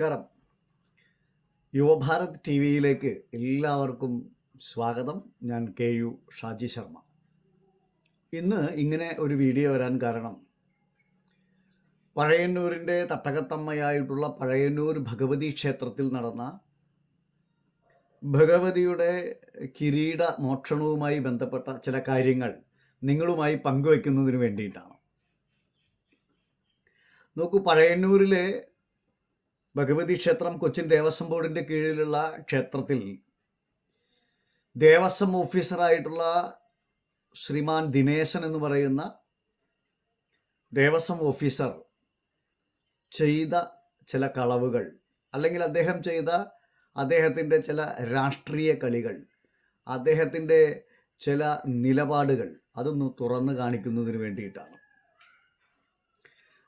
നമസ്കാരം. യുവഭാരത് ടി വിയിലേക്ക് എല്ലാവർക്കും സ്വാഗതം. ഞാൻ കെ യു ഷാജി ശർമ്മ. ഇന്ന് ഇങ്ങനെ ഒരു വീഡിയോ വരാൻ കാരണം പഴയന്നൂരിന്റെ തട്ടകത്തമ്മയായിട്ടുള്ള പഴയന്നൂർ ഭഗവതി ക്ഷേത്രത്തിൽ നടന്ന ഭഗവതിയുടെ കിരീട മോക്ഷണവുമായി ബന്ധപ്പെട്ട ചില കാര്യങ്ങൾ നിങ്ങളുമായി പങ്കുവയ്ക്കുന്നതിന് വേണ്ടിയിട്ടാണ്. നോക്കൂ പഴയന്നൂരിലെ ഭഗവതി ക്ഷേത്രം കൊച്ചിൻ ദേവസ്വം ബോർഡിന്റെ കീഴിലുള്ള ക്ഷേത്രത്തിൽ ദേവസ്വം ഓഫീസറായിട്ടുള്ള ശ്രീമാൻ ദിനേശൻ എന്ന് പറയുന്ന ദേവസ്വം ഓഫീസർ ചെയ്ത ചില കളവുകൾ അല്ലെങ്കിൽ അദ്ദേഹം ചെയ്ത അദ്ദേഹത്തിന്റെ ചില രാഷ്ട്രീയ കളികൾ അദ്ദേഹത്തിന്റെ ചില നിലപാടുകൾ അതൊന്ന് തുറന്നു കാണിക്കുന്നതിന് വേണ്ടിയിട്ടാണ്.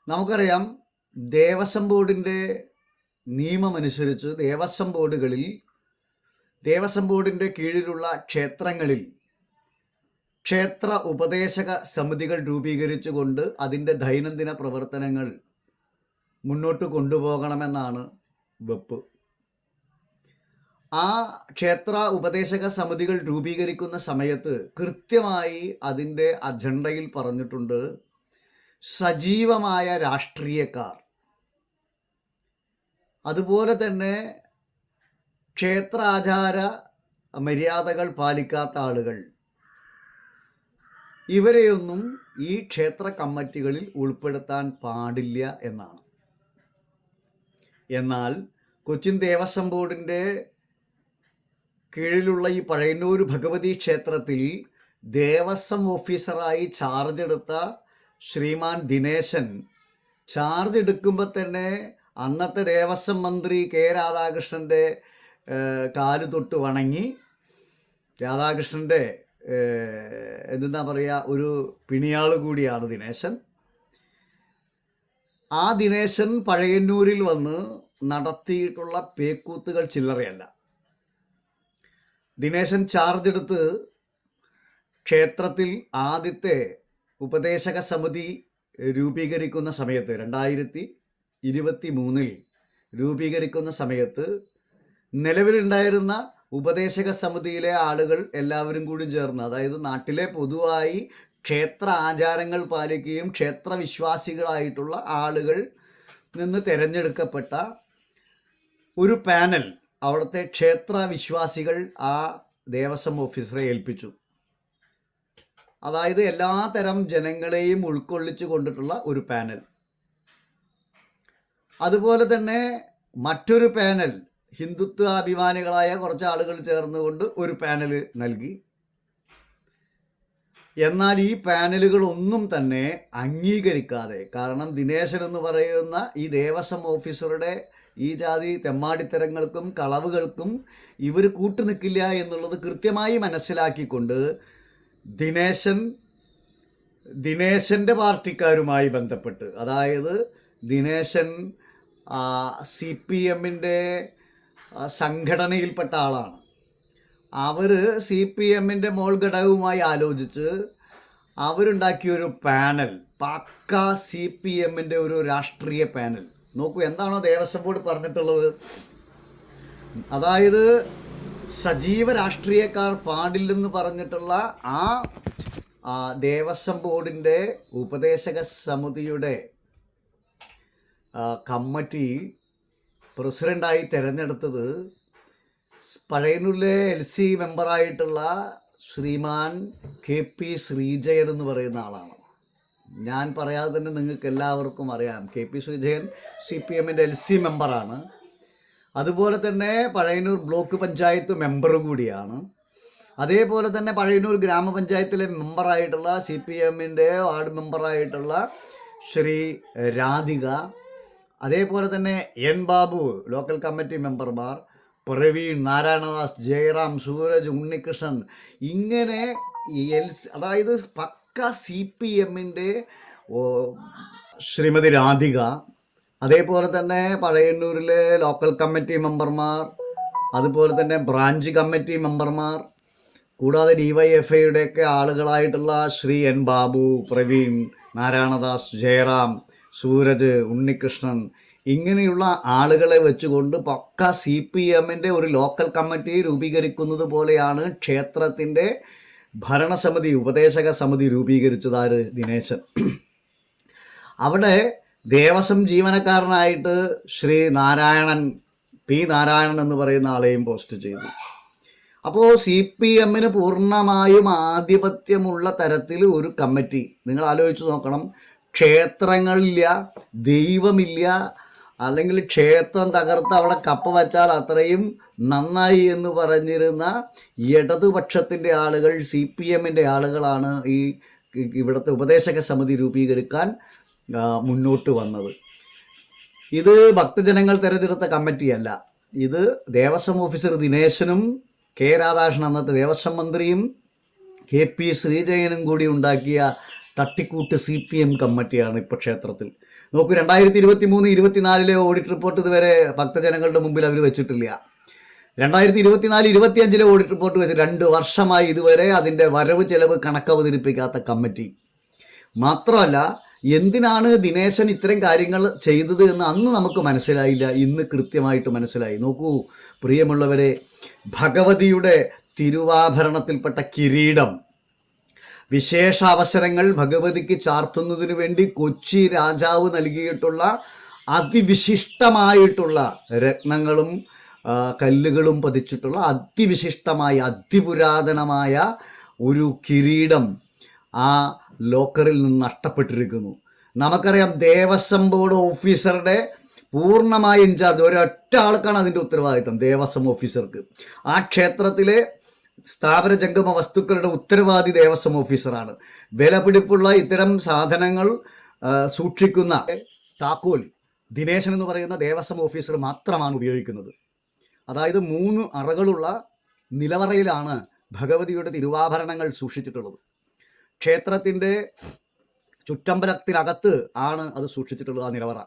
നമുക്കറിയാം ദേവസ്വം ബോർഡിന്റെ നിയമമനുസരിച്ച് ദേവസ്വം ബോർഡുകളിൽ ദേവസ്വം ബോർഡിന്റെ കീഴിലുള്ള ക്ഷേത്രങ്ങളിൽ ക്ഷേത്ര ഉപദേശക സമിതികൾ രൂപീകരിച്ചുകൊണ്ട് അതിന്റെ ദൈനംദിന പ്രവർത്തനങ്ങൾ മുന്നോട്ട് കൊണ്ടുപോകണമെന്നാണ് വെപ്പ്. ആ ക്ഷേത്ര ഉപദേശക സമിതികൾ രൂപീകരിക്കുന്ന സമയത്ത് കൃത്യമായി അതിന്റെ അജണ്ടയിൽ പറഞ്ഞിട്ടുണ്ട് സജീവമായ രാഷ്ട്രീയക്കാർ. അതുപോലെ തന്നെ ക്ഷേത്രാചാര മര്യാദകൾ പാലിക്കാത്ത ആളുകൾ. ഇവരെയൊന്നും ഈ ക്ഷേത്ര കമ്മിറ്റികളിൽ ഉൾപ്പെടുത്താൻ പാടില്ല എന്നാണ്. എന്നാൽ കൊച്ചിൻ ദേവസ്വം ബോർഡിന്റെ കീഴിലുള്ള ഈ പഴയന്നൂർ ഭഗവതി ക്ഷേത്രത്തിൽ ദേവസ്വം ഓഫീസറായി ചാർജ് എടുത്ത ശ്രീമാൻ ദിനേശൻ ചാർജ് എടുക്കുമ്പോൾ തന്നെ അന്നത്തെ ദേവസ്വം മന്ത്രി കെ രാധാകൃഷ്ണന്റെ കാൽ തൊട്ട് വണങ്ങി. രാധാകൃഷ്ണന്റെ എന്താ പറയുക ഒരു പിണിയാൾ കൂടിയാണ് ദിനേശൻ. ആ ദിനേശൻ പഴയന്നൂരിൽ വന്ന് നടത്തിയിട്ടുള്ള പേക്കൂത്തുകൾ ചില്ലറയല്ല. ദിനേശൻ ചാർജ് എടുത്ത് ക്ഷേത്രത്തിൽ ആദ്യത്തെ ഉപദേശക സമിതി രൂപീകരിക്കുന്ന സമയത്ത് രണ്ടായിരത്തി ഇരുപത്തി മൂന്നിൽ രൂപീകരിക്കുന്ന സമയത്ത് നിലവിലുണ്ടായിരുന്ന ഉപദേശക സമിതിയിലെ ആളുകൾ എല്ലാവരും കൂടി ചേർന്ന് അതായത് നാട്ടിലെ പൊതുവായി ക്ഷേത്ര ആചാരങ്ങൾ പാലിക്കുകയും ക്ഷേത്ര വിശ്വാസികളായിട്ടുള്ള ആളുകൾ നിന്ന് തിരഞ്ഞെടുക്കപ്പെട്ട ഒരു പാനൽ അവിടുത്തെ ക്ഷേത്ര വിശ്വാസികൾ ആ ദേവസ്വം ഓഫീസറെ ഏൽപ്പിച്ചു. അതായത് എല്ലാ തരം ജനങ്ങളെയും ഉൾക്കൊള്ളിച്ചു കൊണ്ടിട്ടുള്ള ഒരു പാനൽ. അതുപോലെ തന്നെ മറ്റൊരു പാനൽ ഹിന്ദുത്വ അഭിമാനികളായ കുറച്ച് ആളുകൾ ചേർന്നുകൊണ്ട് ഒരു പാനൽ നൽകി. എന്നാൽ ഈ പാനലുകളൊന്നും തന്നെ അംഗീകരിക്കാതെ കാരണം ദിനേശൻ എന്ന് പറയുന്ന ഈ ദേവസ്വം ഓഫീസറുടെ ഈ ജാതി തെമ്മാടിത്തരങ്ങൾക്കും കളവുകൾക്കും ഇവർ കൂട്ടുനിൽക്കില്ല എന്നുള്ളത് കൃത്യമായി മനസ്സിലാക്കിക്കൊണ്ട് ദിനേശൻ ദിനേശന്റെ പാർട്ടിക്കാരുമായി ബന്ധപ്പെട്ട് അതായത് ദിനേശൻ സി പി എമ്മിന്റെ സംഘടനയിൽപ്പെട്ട ആളാണ്. അവർ സി പി എമ്മിന്റെ മോൾ ഘടകവുമായി ആലോചിച്ച് അവരുണ്ടാക്കിയൊരു പാനൽ പക്ക സി പി എമ്മിന്റെ ഒരു രാഷ്ട്രീയ പാനൽ. നോക്കൂ എന്താണോ ദേവസ്വം ബോർഡ് പറഞ്ഞിട്ടുള്ളത്? അതായത് സജീവ രാഷ്ട്രീയക്കാർ പാടില്ലെന്ന് പറഞ്ഞിട്ടുള്ള ആ ദേവസ്വം ബോർഡിന്റെ ഉപദേശക സമിതിയുടെ കമ്മിറ്റി പ്രസിഡന്റായി തിരഞ്ഞെടുത്തത് പഴയനൂരിലെ എൽ സി മെമ്പറായിട്ടുള്ള ശ്രീമാൻ കെ പി ശ്രീജയൻ എന്ന് പറയുന്ന ആളാണ്. ഞാൻ പറയാതെ തന്നെ നിങ്ങൾക്ക് എല്ലാവർക്കും അറിയാം. K P Sreejayan C P എമ്മിന്റെ എൽ സി മെമ്പറാണ്. അതുപോലെ തന്നെ പഴയന്നൂർ ബ്ലോക്ക് പഞ്ചായത്ത് മെമ്പർ കൂടിയാണ്. അതേപോലെ തന്നെ പഴയന്നൂർ ഗ്രാമപഞ്ചായത്തിലെ മെമ്പറായിട്ടുള്ള സി പി എമ്മിന്റെ വാർഡ് മെമ്പറായിട്ടുള്ള ശ്രീ രാധിക അതേപോലെ തന്നെ എൻ ബാബു ലോക്കൽ കമ്മിറ്റി മെമ്പർമാർ പ്രവീൺ നാരായണദാസ് ജയറാം സൂരജ് ഉണ്ണികൃഷ്ണൻ ഇങ്ങനെ എൽ അതായത് പക്ക സി പി എമ്മിന്റെ ശ്രീമതി രാധിക അതേപോലെ തന്നെ പഴയന്നൂരിലെ ലോക്കൽ കമ്മിറ്റി മെമ്പർമാർ അതുപോലെ തന്നെ ബ്രാഞ്ച് കമ്മിറ്റി മെമ്പർമാർ കൂടാതെ ഡി വൈ എഫ് ഐയുടെയൊക്കെ ആളുകളായിട്ടുള്ള ശ്രീ എൻ ബാബു പ്രവീൺ നാരായണദാസ് ജയറാം സൂരജ് ഉണ്ണികൃഷ്ണൻ ഇങ്ങനെയുള്ള ആളുകളെ വെച്ചുകൊണ്ട് പക്ക സി പി എമ്മിന്റെ ഒരു ലോക്കൽ കമ്മിറ്റി രൂപീകരിക്കുന്നത് പോലെയാണ് ക്ഷേത്രത്തിന്റെ ഭരണസമിതി ഉപദേശക സമിതി രൂപീകരിച്ചത് ആര്? ദിനേശൻ. അവിടെ ദേവസ്വം ജീവനക്കാരനായിട്ട് ശ്രീ നാരായണൻ പി നാരായണൻ എന്ന് പറയുന്ന ആളെയും പോസ്റ്റ് ചെയ്തു. അപ്പോൾ സി പി എമ്മിന് പൂർണമായും ആധിപത്യമുള്ള തരത്തിൽ ഒരു കമ്മിറ്റി. നിങ്ങൾ ആലോചിച്ച് നോക്കണം. ക്ഷേത്രങ്ങളില്ല ദൈവമില്ല അല്ലെങ്കിൽ ക്ഷേത്രം തകർത്ത് അവിടെ കപ്പ വച്ചാൽ അത്രയും നന്നായി എന്ന് പറഞ്ഞിരുന്ന ഇടതുപക്ഷത്തിന്റെ ആളുകൾ സി പി എമ്മിന്റെ ആളുകളാണ് ഈ ഇവിടുത്തെ ഉപദേശക സമിതി രൂപീകരിക്കാൻ മുന്നോട്ട് വന്നത്. ഇത് ഭക്തജനങ്ങൾ തിരഞ്ഞെടുത്ത കമ്മിറ്റിയല്ല. ഇത് ദേവസ്വം ഓഫീസർ ദിനേശനും കെ രാധാകൃഷ്ണൻ അന്നത്തെ ദേവസ്വം മന്ത്രിയും കെ പി ശ്രീജയനും കൂടി ഉണ്ടാക്കിയ തട്ടിക്കൂട്ട് സി പി എം കമ്മിറ്റിയാണ് ഇപ്പോൾ ക്ഷേത്രത്തിൽ. നോക്കൂ രണ്ടായിരത്തി ഇരുപത്തി മൂന്ന് ഇരുപത്തിനാലിലെ ഓഡിറ്റ് റിപ്പോർട്ട് ഇതുവരെ ഭക്തജനങ്ങളുടെ മുമ്പിൽ അവർ വെച്ചിട്ടില്ല. രണ്ടായിരത്തി ഇരുപത്തിനാല് ഇരുപത്തിയഞ്ചിലെ ഓഡിറ്റ് റിപ്പോർട്ട് വെച്ച് രണ്ട് വർഷമായി ഇതുവരെ അതിന്റെ വരവ് ചെലവ് കണക്ക് അവതരിപ്പിക്കാത്ത കമ്മിറ്റി. മാത്രമല്ല എന്തിനാണ് ദിനേശൻ ഇത്തരം കാര്യങ്ങൾ ചെയ്തത് എന്ന് അന്ന് നമുക്ക് മനസ്സിലായില്ല. ഇന്ന് കൃത്യമായിട്ട് മനസ്സിലായി. നോക്കൂ പ്രിയമുള്ളവരെ ഭഗവതിയുടെ തിരുവാഭരണത്തിൽപ്പെട്ട കിരീടം. വിശേഷ അവസരങ്ങൾ ഭഗവതിക്ക് ചാർത്തുന്നതിന് വേണ്ടി കൊച്ചി രാജാവ് നൽകിയിട്ടുള്ള അതിവിശിഷ്ടമായിട്ടുള്ള രത്നങ്ങളും കല്ലുകളും പതിച്ചിട്ടുള്ള അതിവിശിഷ്ടമായ അതിപുരാതനമായ ഒരു കിരീടം ആ ലോക്കറിൽ നിന്ന് നഷ്ടപ്പെട്ടിരിക്കുന്നു. നമുക്കറിയാം ദേവസ്വം ബോർഡ് ഓഫീസറുടെ പൂർണമായ ഇൻചാർജ് ഒരൊറ്റ ആൾക്കാണ് അതിന്റെ ഉത്തരവാദിത്തം ദേവസ്വം ഓഫീസർക്ക്. ആ ക്ഷേത്രത്തിലെ സ്ഥാപന ജംഗമ വസ്തുക്കളുടെ ഉത്തരവാദി ദേവസ്വം ഓഫീസറാണ്. വിലപിടിപ്പുള്ള ഇത്തരം സാധനങ്ങൾ സൂക്ഷിക്കുന്ന താക്കോൽ ദിനേശൻ എന്ന് പറയുന്ന ദേവസ്വം ഓഫീസർ മാത്രമാണ് ഉപയോഗിക്കുന്നത്. അതായത് മൂന്ന് അറകളുള്ള നിലവറയിലാണ് ഭഗവതിയുടെ തിരുവാഭരണങ്ങൾ സൂക്ഷിച്ചിട്ടുള്ളത്. ക്ഷേത്രത്തിന്റെ ചുറ്റമ്പലത്തിനകത്ത് ആണ് അത് സൂക്ഷിച്ചിട്ടുള്ളത് ആ നിലവറ.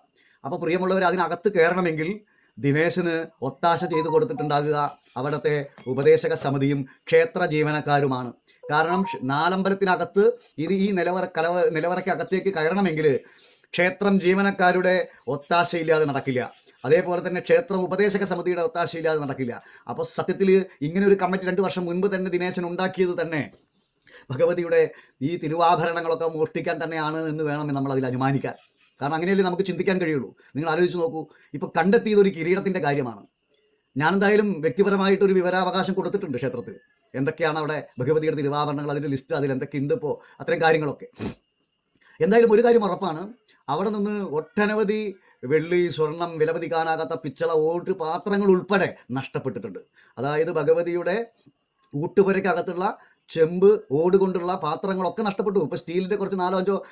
അപ്പോൾ പ്രിയമുള്ളവർ അതിനകത്ത് കയറണമെങ്കിൽ ദിനേശന് ഒത്താശ ചെയ്തു കൊടുത്തിട്ടുണ്ടാകുക അവിടുത്തെ ഉപദേശക സമിതിയും ക്ഷേത്ര ജീവനക്കാരുമാണ്. കാരണം നാലമ്പലത്തിനകത്ത് ഇത് ഈ നിലവറ കലവ നിലവറയ്ക്കകത്തേക്ക് കയറണമെങ്കിൽ ക്ഷേത്രം ജീവനക്കാരുടെ ഒത്താശയില്ലാതെ നടക്കില്ല. അതേപോലെ തന്നെ ക്ഷേത്ര ഉപദേശക സമിതിയുടെ ഒത്താശയില്ലാതെ നടക്കില്ല. അപ്പോൾ സത്യത്തിൽ ഇങ്ങനെ ഒരു കമ്മിറ്റി രണ്ട് വർഷം മുൻപ് തന്നെ ദിനേശൻ ഉണ്ടാക്കിയത് തന്നെ ഭഗവതിയുടെ ഈ തിരുവാഭരണങ്ങളൊക്കെ മോഷ്ടിക്കാൻ തന്നെയാണ് എന്ന് വേണം നമ്മൾ അതിൽ അനുമാനിക്കാൻ കാരണം അങ്ങനെയല്ലേ നമുക്ക് ചിന്തിക്കാൻ കഴിയുള്ളൂ. നിങ്ങൾ ആലോചിച്ച് നോക്കൂ ഇപ്പോൾ കണ്ടെത്തിയത് ഒരു കിരീടത്തിന്റെ കാര്യമാണ്. ഞാൻ എന്തായാലും വ്യക്തിപരമായിട്ട് ഒരു വിവരാവകാശം കൊടുത്തിട്ടുണ്ട് ക്ഷേത്രത്തിൽ. എന്തൊക്കെയാണ് അവിടെ ഭഗവതിയുടെ തിരുവാഭരണങ്ങൾ അതിന്റെ ലിസ്റ്റ് അതിൽ എന്തൊക്കെ ഉണ്ട് ഇപ്പോൾ അത്തരം കാര്യങ്ങളൊക്കെ. എന്തായാലും ഒരു കാര്യം ഉറപ്പാണ് അവിടെ നിന്ന് ഒട്ടനവധി വെള്ളി സ്വർണം വിലമതിക്കാനാകാത്ത പിച്ചള ഓട്ട് പാത്രങ്ങൾ ഉൾപ്പെടെ നഷ്ടപ്പെട്ടിട്ടുണ്ട്. അതായത് ഭഗവതിയുടെ ഊട്ടുപുരയ്ക്കകത്തുള്ള ചെമ്പ് ഓട് കൊണ്ടുള്ള പാത്രങ്ങളൊക്കെ നഷ്ടപ്പെട്ടു. ഇപ്പോൾ സ്റ്റീലിന്റെ കുറച്ച് നാലോ അഞ്ചോ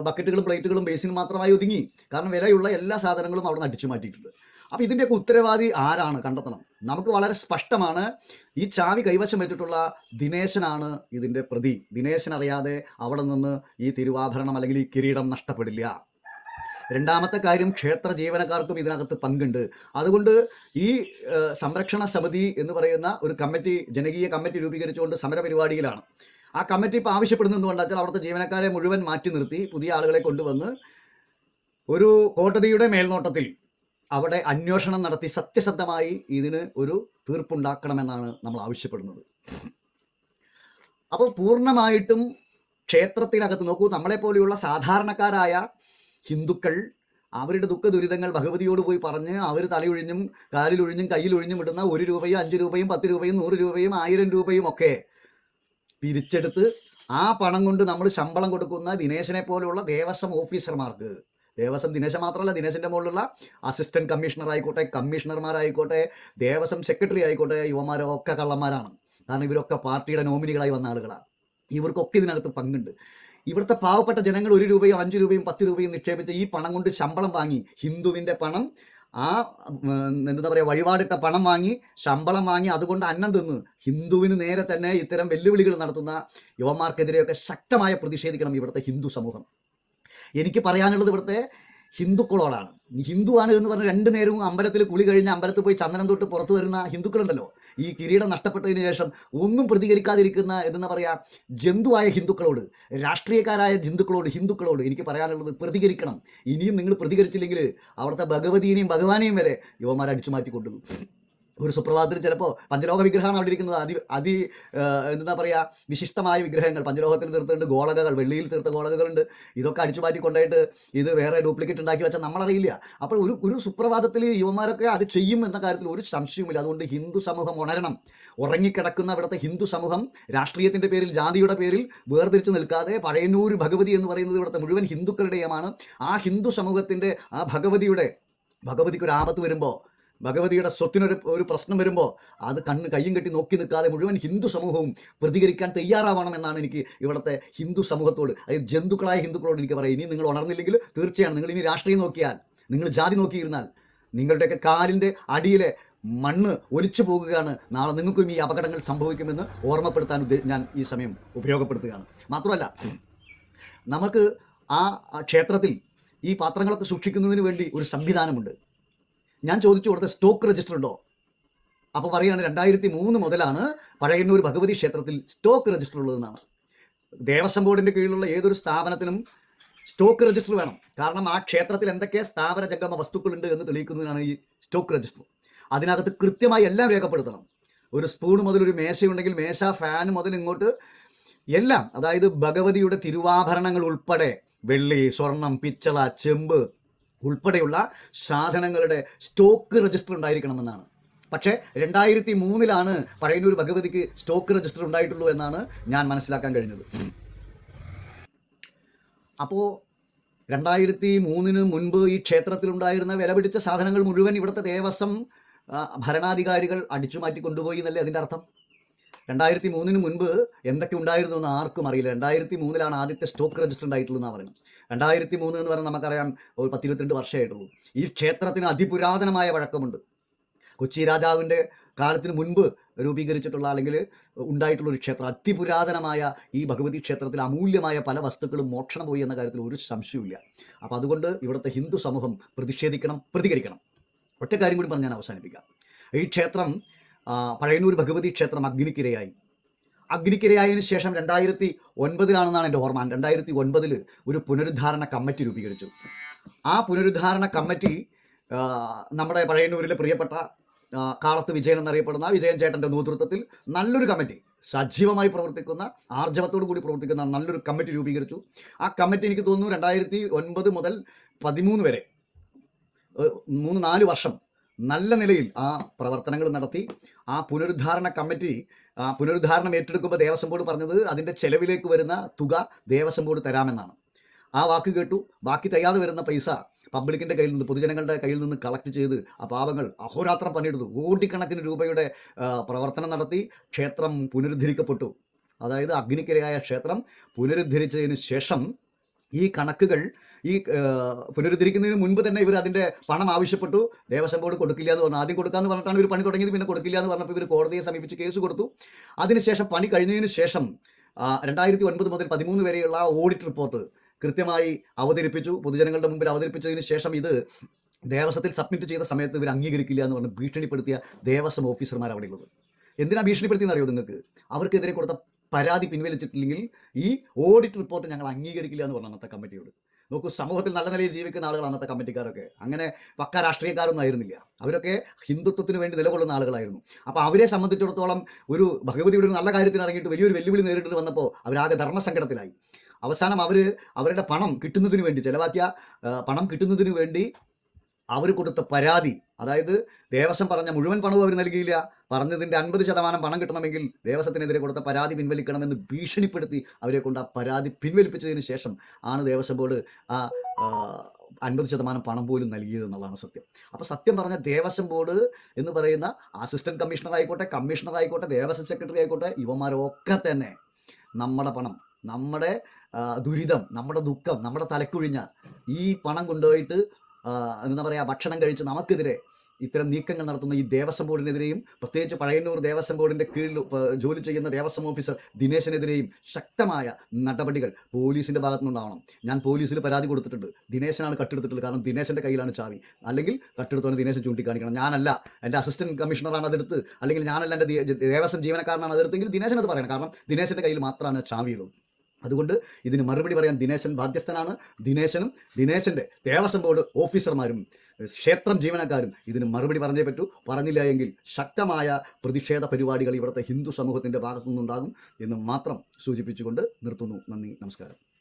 ബക്കറ്റുകളും പ്ലേറ്റുകളും ബേസിനും മാത്രമായി ഒതുങ്ങി. കാരണം വിലയുള്ള എല്ലാ സാധനങ്ങളും അവിടെ നിന്ന് അടിച്ചു മാറ്റിയിട്ടുണ്ട്. അപ്പോൾ ഇതിന്റെയൊക്കെ ഉത്തരവാദി ആരാണ്? കണ്ടെത്തണം. നമുക്ക് വളരെ സ്പഷ്ടമാണ്. ഈ ചാവി കൈവശം വെച്ചിട്ടുള്ള ദിനേശനാണ് ഇതിന്റെ പ്രതി. ദിനേശൻ അറിയാതെ അവിടെ നിന്ന് ഈ തിരുവാഭരണം അല്ലെങ്കിൽ ഈ കിരീടം നഷ്ടപ്പെടില്ല. രണ്ടാമത്തെ കാര്യം ക്ഷേത്ര ജീവനക്കാർക്കും ഇതിനകത്ത് പങ്കുണ്ട്. അതുകൊണ്ട് ഈ സംരക്ഷണ സമിതി എന്ന് പറയുന്ന ഒരു കമ്മിറ്റി ജനകീയ കമ്മിറ്റി രൂപീകരിച്ചുകൊണ്ട് സമരപരിപാടിയിലാണ്. ആ കമ്മിറ്റി ഇപ്പോൾ ആവശ്യപ്പെടുന്നത് എന്തുകൊണ്ടാ വെച്ചാൽ അവിടുത്തെ ജീവനക്കാരെ മുഴുവൻ മാറ്റി നിർത്തി പുതിയ ആളുകളെ കൊണ്ടുവന്ന് ഒരു കോടതിയുടെ മേൽനോട്ടത്തിൽ അവിടെ അന്വേഷണം നടത്തി സത്യസന്ധമായി ഇതിന് ഒരു തീർപ്പുണ്ടാക്കണമെന്നാണ് നമ്മൾ ആവശ്യപ്പെടുന്നത്. അപ്പോൾ പൂർണമായിട്ടും ക്ഷേത്രത്തിനകത്ത് നോക്കൂ നമ്മളെപ്പോലെയുള്ള സാധാരണക്കാരായ ഹിന്ദുക്കൾ അവരുടെ ദുഃഖ ദുരിതങ്ങൾ ഭഗവതിയോട് പോയി പറഞ്ഞ് അവർ തലയൊഴിഞ്ഞും കാലിലൊഴിഞ്ഞും കയ്യിലൊഴിഞ്ഞും ഇടുന്ന ഒരു രൂപയും അഞ്ച് രൂപയും പത്ത് രൂപയും നൂറ് രൂപയും ആയിരം രൂപയും ഒക്കെ പിരിച്ചെടുത്ത് ആ പണം കൊണ്ട് നമ്മൾ ശമ്പളം കൊടുക്കുന്ന ദിനേശനെ പോലെയുള്ള ദേവസ്വം ഓഫീസർമാർക്ക്. ദേവസ്വം ദിനേശൻ മാത്രമല്ല ദിനേശന്റെ മുകളിലുള്ള അസിസ്റ്റന്റ് കമ്മീഷണർ ആയിക്കോട്ടെ കമ്മീഷണർമാരായിക്കോട്ടെ ദേവസ്വം സെക്രട്ടറി ആയിക്കോട്ടെ യുവമാരൊക്കെ കള്ളന്മാരാണ്. കാരണം ഇവരൊക്കെ പാർട്ടിയുടെ നോമിനികളായി വന്ന ആളുകളാണ് ഇവർക്കൊക്കെ ഇതിനകത്ത് പങ്കുണ്ട്. ഇവിടുത്തെ പാവപ്പെട്ട ജനങ്ങൾ ഒരു രൂപയും അഞ്ച് രൂപയും പത്ത് രൂപയും നിക്ഷേപിച്ച് ഈ പണം കൊണ്ട് ശമ്പളം വാങ്ങി. ഹിന്ദുവിന്റെ പണം ആ എന്താ പറയുക വഴിപാടിട്ട പണം വാങ്ങി ശമ്പളം വാങ്ങി അതുകൊണ്ട് അന്നം തിന്ന് ഹിന്ദുവിന് നേരെ തന്നെ ഇത്തരം വെല്ലുവിളികൾ നടത്തുന്ന യുവമാർക്കെതിരെയൊക്കെ ശക്തമായ പ്രതിഷേധിക്കണം ഇവിടുത്തെ ഹിന്ദു സമൂഹം. എനിക്ക് പറയാനുള്ളത് ഇവിടുത്തെ ഹിന്ദുക്കളോടാണ്. ഹിന്ദുവാണ് എന്ന് പറഞ്ഞാൽ രണ്ട് നേരവും അമ്പലത്തിൽ കുളി കഴിഞ്ഞ് അമ്പലത്തിൽ പോയി ചന്ദനം തൊട്ട് പുറത്തു വരുന്ന ഹിന്ദുക്കളുണ്ടല്ലോ. ഈ കിരീടം നഷ്ടപ്പെട്ടതിന് ശേഷം ഒന്നും പ്രതികരിക്കാതിരിക്കുന്ന എന്താ പറയുക ജന്തുവായ ഹിന്ദുക്കളോട് രാഷ്ട്രീയക്കാരായ ജന്തുക്കളോട് ഹിന്ദുക്കളോട് എനിക്ക് പറയാനുള്ളത് പ്രതികരിക്കണം. ഇനിയും നിങ്ങൾ പ്രതികരിച്ചില്ലെങ്കിൽ അവിടുത്തെ ഭഗവതിയെയും ഭഗവാനെയും വരെ യുവമാർ അടിച്ചു മാറ്റി ഒരു സുപ്രഭാതത്തിൽ ചിലപ്പോൾ പഞ്ചലോക വിഗ്രഹമാണ് അവിടെ ഇരിക്കുന്നത്. അതി അതി എന്താ പറയുക വിശിഷ്ടമായ വിഗ്രഹങ്ങൾ. പഞ്ചലോകത്തിൽ തീർത്തുണ്ട് ഗോളകകൾ വെള്ളിയിൽ തീർത്ത ഗോളകകളുണ്ട്. ഇതൊക്കെ അടിച്ചു മാറ്റി കൊണ്ടായിട്ട് ഇത് വേറെ ഡ്യൂപ്ലിക്കേറ്റ് ഉണ്ടാക്കി വെച്ചാൽ നമ്മളറിയില്ല. അപ്പോൾ ഒരു ഒരു സുപ്രഭാതത്തിൽ യുവമാരൊക്കെ അത് ചെയ്യും എന്ന കാര്യത്തിൽ ഒരു സംശയവുമില്ല. അതുകൊണ്ട് ഹിന്ദു സമൂഹം ഉണരണം. ഉറങ്ങിക്കിടക്കുന്ന അവിടുത്തെ ഹിന്ദു സമൂഹം രാഷ്ട്രീയത്തിന്റെ പേരിൽ ജാതിയുടെ പേരിൽ വേർതിരിച്ച് നിൽക്കാതെ പഴയന്നൂർ ഭഗവതി എന്ന് പറയുന്നത് ഇവിടുത്തെ മുഴുവൻ ഹിന്ദുക്കളുടെയുമാണ്. ആ ഹിന്ദു സമൂഹത്തിന്റെ ആ ഭഗവതിയുടെ ഭഗവതിക്ക് ഒരു ആപത്ത് വരുമ്പോൾ ഭഗവതിയുടെ സ്വത്തിനൊരു ഒരു പ്രശ്നം വരുമ്പോൾ അത് കണ്ണ് കയ്യും കെട്ടി നോക്കി നിൽക്കാതെ മുഴുവൻ ഹിന്ദു സമൂഹവും പ്രതികരിക്കാൻ തയ്യാറാവണം എന്നാണ് എനിക്ക് ഇവിടുത്തെ ഹിന്ദു സമൂഹത്തോട് അതായത് ജന്തുക്കളായ ഹിന്ദുക്കളോട് എനിക്ക് പറയാം. ഇനി നിങ്ങൾ ഉണർന്നില്ലെങ്കിൽ തീർച്ചയാണ് നിങ്ങൾ ഇനി രാഷ്ട്രീയം നോക്കിയാൽ നിങ്ങൾ ജാതി നോക്കിയിരുന്നാൽ നിങ്ങളുടെയൊക്കെ കാലിന്റെ അടിയിലെ മണ്ണ് ഒലിച്ചു പോകുകയാണ്. നാളെ നിങ്ങൾക്കും ഈ അപകടങ്ങൾ സംഭവിക്കുമെന്ന് ഓർമ്മപ്പെടുത്താൻ ഞാൻ ഈ സമയം ഉപയോഗപ്പെടുത്തുകയാണ്. മാത്രമല്ല നമുക്ക് ആ ക്ഷേത്രത്തിൽ ഈ പാത്രങ്ങളൊക്കെ സൂക്ഷിക്കുന്നതിന് വേണ്ടി ഒരു സംവിധാനമുണ്ട്. ഞാൻ ചോദിച്ചു കൊടുത്ത സ്റ്റോക്ക് രജിസ്റ്റർ ഉണ്ടോ? അപ്പോൾ പറയുകയാണ് രണ്ടായിരത്തി മൂന്ന് മുതലാണ് പഴയന്നൂർ ഭഗവതി ക്ഷേത്രത്തിൽ സ്റ്റോക്ക് രജിസ്റ്റർ ഉള്ളതെന്നാണ്. ദേവസ്വം ബോർഡിന്റെ കീഴിലുള്ള ഏതൊരു സ്ഥാപനത്തിനും സ്റ്റോക്ക് രജിസ്റ്റർ വേണം. കാരണം ആ ക്ഷേത്രത്തിൽ എന്തൊക്കെ സ്ഥാപന ജംഗമ വസ്തുക്കളുണ്ട് എന്ന് തെളിയിക്കുന്നതിനാണ് ഈ സ്റ്റോക്ക് രജിസ്റ്റർ അതിനകത്ത് കൃത്യമായി എല്ലാം രേഖപ്പെടുത്തണം. ഒരു സ്പൂൺ മുതൽ ഒരു മേശയുണ്ടെങ്കിൽ മേശ ഫാൻ മുതൽ ഇങ്ങോട്ട് എല്ലാം. അതായത് ഭഗവതിയുടെ തിരുവാഭരണങ്ങൾ ഉൾപ്പെടെ വെള്ളി സ്വർണം പിച്ചള ചെമ്പ് ഉൾപ്പെടെയുള്ള സാധനങ്ങളുടെ സ്റ്റോക്ക് രജിസ്റ്റർ ഉണ്ടായിരിക്കണമെന്നാണ്. പക്ഷേ രണ്ടായിരത്തി മൂന്നിലാണ് പഴയന്നൂർ ഭഗവതിക്ക് സ്റ്റോക്ക് രജിസ്റ്റർ ഉണ്ടായിട്ടുള്ളൂ എന്നാണ് ഞാൻ മനസ്സിലാക്കാൻ കഴിഞ്ഞത്. അപ്പോൾ രണ്ടായിരത്തി മൂന്നിന് മുൻപ് ഈ ക്ഷേത്രത്തിലുണ്ടായിരുന്ന വില പിടിച്ച സാധനങ്ങൾ മുഴുവൻ ഇവിടുത്തെ ദേവസ്വം ഭരണാധികാരികൾ അടിച്ചു മാറ്റി കൊണ്ടുപോയി എന്നല്ലേ അതിന്റെ അർത്ഥം? രണ്ടായിരത്തി മൂന്നിന് മുൻപ് എന്തൊക്കെ ഉണ്ടായിരുന്നു എന്ന് ആർക്കും അറിയില്ല. രണ്ടായിരത്തി മൂന്നിലാണ് ആദ്യത്തെ സ്റ്റോക്ക് രജിസ്റ്റർ ഉണ്ടായിട്ടുള്ളതെന്നാണ് പറയുന്നത്. രണ്ടായിരത്തി മൂന്ന് എന്ന് പറഞ്ഞാൽ നമുക്കറിയാം ഒരു പത്തിരുപത്തിരണ്ട് വർഷമായിട്ടുള്ളൂ. ഈ ക്ഷേത്രത്തിന് അതിപുരാതനമായ വഴക്കമുണ്ട്. കൊച്ചി രാജാവിന്റെ കാലത്തിന് മുൻപ് രൂപീകരിച്ചിട്ടുള്ള അല്ലെങ്കിൽ ഉണ്ടായിട്ടുള്ള ഒരു ക്ഷേത്രം. അതിപുരാതനമായ ഈ ഭഗവതി ക്ഷേത്രത്തിൽ അമൂല്യമായ പല വസ്തുക്കളും മോക്ഷണം പോയി എന്ന കാര്യത്തിൽ ഒരു സംശയവുമില്ല. അപ്പോൾ അതുകൊണ്ട് ഇവിടുത്തെ ഹിന്ദു സമൂഹം പ്രതിഷേധിക്കണം പ്രതികരിക്കണം. ഒറ്റ കാര്യം കൂടി പറഞ്ഞ് ഞാൻ അവസാനിപ്പിക്കാം. ഈ ക്ഷേത്രം പഴയന്നൂർ ഭഗവതി ക്ഷേത്രം അഗ്നിക്കിരയായി. അഗ്നിക്കിരയായതിനു ശേഷം രണ്ടായിരത്തി ഒൻപതിലാണെന്നാണ് എന്റെ ഓർമ്മ. രണ്ടായിരത്തി ഒൻപതിൽ ഒരു പുനരുദ്ധാരണ കമ്മിറ്റി രൂപീകരിച്ചു. ആ പുനരുദ്ധാരണ കമ്മിറ്റി നമ്മുടെ പഴയന്നൂരിലെ പ്രിയപ്പെട്ട കാളത്ത് വിജയൻ എന്നറിയപ്പെടുന്ന വിജയൻ ചേട്ടന്റെ നേതൃത്വത്തിൽ നല്ലൊരു കമ്മിറ്റി സജീവമായി പ്രവർത്തിക്കുന്ന ആർജവത്തോടു കൂടി പ്രവർത്തിക്കുന്ന നല്ലൊരു കമ്മിറ്റി രൂപീകരിച്ചു. ആ കമ്മിറ്റി എനിക്ക് തോന്നുന്നു രണ്ടായിരത്തി ഒൻപത് മുതൽ പതിമൂന്ന് വരെ മൂന്ന് നാല് വർഷം നല്ല നിലയിൽ ആ പ്രവർത്തനങ്ങൾ നടത്തി. ആ പുനരുദ്ധാരണ കമ്മിറ്റി പുനരുദ്ധാരണം ഏറ്റെടുക്കുമ്പോൾ ദേവസ്വം ബോർഡ് പറഞ്ഞത് അതിന്റെ ചെലവിലേക്ക് വരുന്ന തുക ദേവസ്വം ബോർഡ് തരാമെന്നാണ്. ആ വാക്ക് കേട്ടു. ബാക്കി തയ്യാതെ വരുന്ന പൈസ പബ്ലിക്കിന്റെ കയ്യിൽ നിന്ന് പൊതുജനങ്ങളുടെ കയ്യിൽ നിന്ന് കളക്ട് ചെയ്ത് ആ പാവങ്ങൾ അഹോരാത്രം പണിയെടുത്തു. കോടിക്കണക്കിന് രൂപയുടെ പ്രവർത്തനം നടത്തി. ക്ഷേത്രം പുനരുദ്ധരിക്കപ്പെട്ടു. അതായത് അഗ്നിക്കിരയായ ക്ഷേത്രം പുനരുദ്ധരിച്ചതിന് ശേഷം ഈ കണക്കുകൾ ഈ പുനരുദ്ധരിക്കുന്നതിന് മുൻപ് തന്നെ ഇവർ അതിന്റെ പണം ആവശ്യപ്പെട്ടു. ദേവസ്വം ബോർഡ് കൊടുക്കില്ല എന്ന് പറഞ്ഞു ആദ്യം കൊടുക്കാന്ന് പറഞ്ഞിട്ടാണ് ഇവർ പണി തുടങ്ങിയത്. പിന്നെ കൊടുക്കില്ല എന്ന് പറഞ്ഞപ്പോൾ ഇവർ കോടതിയെ സമീപിച്ച് കേസ് കൊടുത്തു. അതിനുശേഷം പണി കഴിഞ്ഞതിന് ശേഷം രണ്ടായിരത്തി ഒൻപത് മുതൽ പതിമൂന്ന് വരെയുള്ള ഓഡിറ്റ് റിപ്പോർട്ട് കൃത്യമായി അവതരിപ്പിച്ചു. പൊതുജനങ്ങളുടെ മുമ്പിൽ അവതരിപ്പിച്ചതിന് ശേഷം ഇത് ദേവസ്വത്തിൽ സബ്മിറ്റ് ചെയ്ത സമയത്ത് ഇവർ അംഗീകരിക്കില്ല എന്ന് പറഞ്ഞ് ഭീഷണിപ്പെടുത്തിയ ദേവസ്വം ഓഫീസർമാർ അവിടെയുള്ളത് എന്തിനാണ് എന്തിനാ ഭീഷണിപ്പെടുത്തിയെന്ന് അറിയോ നിങ്ങൾക്ക്? അവർക്കെതിരെ കൊടുത്ത പരാതി പിൻവലിച്ചിട്ടില്ലെങ്കിൽ ഈ ഓഡിറ്റ് റിപ്പോർട്ട് ഞങ്ങൾ അംഗീകരിക്കില്ല എന്ന് പറഞ്ഞു അന്നത്തെ കമ്മിറ്റിയോട്. നോക്കൂ സമൂഹത്തിൽ നല്ല നിലയിൽ ജീവിക്കുന്ന ആളുകൾ അന്നത്തെ കമ്മിറ്റിക്കാരൊക്കെ. അങ്ങനെ പക്ക രാഷ്ട്രീയക്കാരൊന്നും ആയിരുന്നില്ല. അവരൊക്കെ ഹിന്ദുത്വത്തിന് വേണ്ടി നിലകൊള്ളുന്ന ആളുകളായിരുന്നു. അപ്പോൾ അവരെ സംബന്ധിച്ചിടത്തോളം ഒരു ഭഗവതിയുടെ ഒരു നല്ല കാര്യത്തിന് ഇറങ്ങിയിട്ട് വലിയൊരു വെല്ലുവിളി നേരിട്ട് വന്നപ്പോൾ അവരാകെ ധർമ്മസങ്കടത്തിലായി. അവസാനം അവർ അവരുടെ പണം കിട്ടുന്നതിന് വേണ്ടി ചിലവാക്കിയ പണം കിട്ടുന്നതിന് വേണ്ടി അവർ കൊടുത്ത പരാതി അതായത് ദേവസ്വം പറഞ്ഞ മുഴുവൻ പണവും അവർ നൽകിയില്ല പറഞ്ഞതിന്റെ അൻപത് ശതമാനം പണം കിട്ടണമെങ്കിൽ ദേവസ്വത്തിനെതിരെ കൊടുത്ത പരാതി പിൻവലിക്കണമെന്ന് ഭീഷണിപ്പെടുത്തി അവരെ കൊണ്ട് ആ പരാതി പിൻവലിപ്പിച്ചതിന് ശേഷം ആണ് ദേവസ്വം ബോർഡ് ആ അൻപത് ശതമാനം പണം പോലും നൽകിയത് എന്നുള്ളതാണ് സത്യം. അപ്പോൾ സത്യം പറഞ്ഞ ദേവസ്വം ബോർഡ് എന്ന് പറയുന്ന അസിസ്റ്റന്റ് കമ്മീഷണർ ആയിക്കോട്ടെ കമ്മീഷണർ ആയിക്കോട്ടെ ദേവസ്വം സെക്രട്ടറി ആയിക്കോട്ടെ ഇവന്മാരൊക്കെ തന്നെ നമ്മുടെ പണം നമ്മുടെ ദുരിതം നമ്മുടെ ദുഃഖം നമ്മുടെ തലക്കുഴിഞ്ഞ ഈ പണം കൊണ്ടുപോയിട്ട് എന്താ പറയുക ഭക്ഷണം കഴിച്ച് നമുക്കെതിരെ ഇത്തരം നീക്കങ്ങൾ നടത്തുന്ന ഈ ദേവസ്വം ബോർഡിനെതിരെയും പ്രത്യേകിച്ച് പഴയന്നൂർ ദേവസ്വം ബോർഡിന്റെ കീഴിൽ ജോലി ചെയ്യുന്ന ദേവസ്വം ഓഫീസർ ദിനേശനെതിരെയും ശക്തമായ നടപടികൾ പോലീസിന്റെ ഭാഗത്തുനിന്നുണ്ടാവണം. ഞാൻ പോലീസിൽ പരാതി കൊടുത്തിട്ടുണ്ട്. ദിനേശനാണ് കട്ടെടുത്തിട്ടുള്ളത്. കാരണം ദിനേശന്റെ കയ്യിലാണ് ചാവി. അല്ലെങ്കിൽ കട്ടെടുത്തോണ്ട് ദിനേശൻ ചൂണ്ടിക്കാണിക്കണം. ഞാനല്ല. എന്റെ അസിസ്റ്റന്റ് കമ്മീഷണറാണ് അതെടുത്ത്. അല്ലെങ്കിൽ ഞാനല്ല എന്റെ ദേവസ്വം ജീവനക്കാരനാണ് അതെടുത്തെങ്കിൽ ദിനേശൻ അത് പറയണം. കാരണം ദിനേശന്റെ കയ്യിൽ മാത്രമാണ് ചാവിയുള്ളത് അതുകൊണ്ട് ഇതിന് മറുപടി പറയാൻ ദിനേശൻ ബാധ്യസ്ഥനാണ്. ദിനേശനും ദിനേശന്റെ ദേവസ്വം ബോർഡ് ഓഫീസർമാരും ക്ഷേത്രം ജീവനക്കാരും ഇതിന് മറുപടി പറഞ്ഞേ പറ്റൂ. പറഞ്ഞില്ല എങ്കിൽ ശക്തമായ പ്രതിഷേധ പരിപാടികൾ ഇവിടുത്തെ ഹിന്ദു സമൂഹത്തിന്റെ ഭാഗത്തു നിന്നുണ്ടാകും എന്ന് മാത്രം സൂചിപ്പിച്ചുകൊണ്ട് നിർത്തുന്നു. നന്ദി നമസ്കാരം.